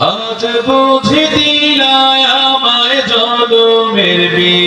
আজ বুঝি দিলায় আমায় জনমের বিয়ে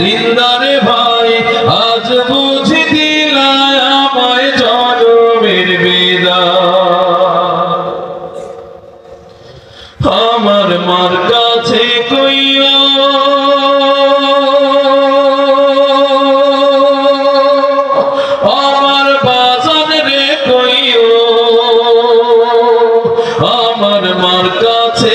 জিন্দারে ভাই, আজ বুঝি দিলায় আমায় জন্মের বিদায় আমার মার কাছে কইয়া আমার মার কাছে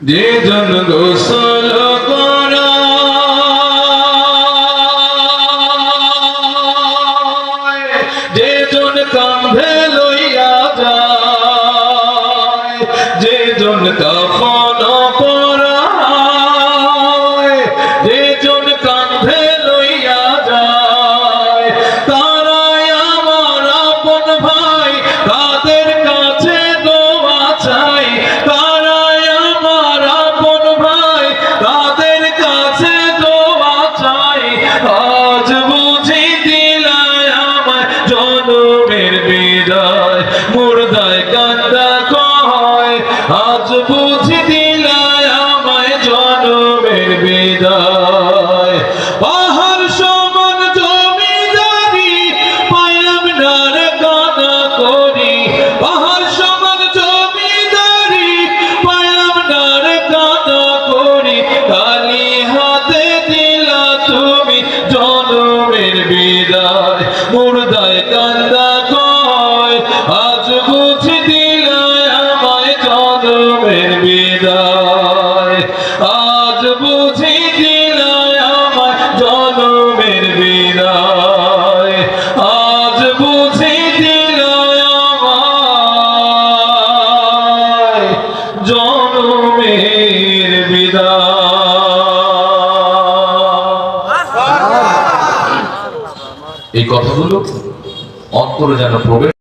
যে জন গোসল যে জন কাঁধে লইয়া যায় যে জন Jacob. এই কথাগুলো অন্তরে যেন প্রবেশ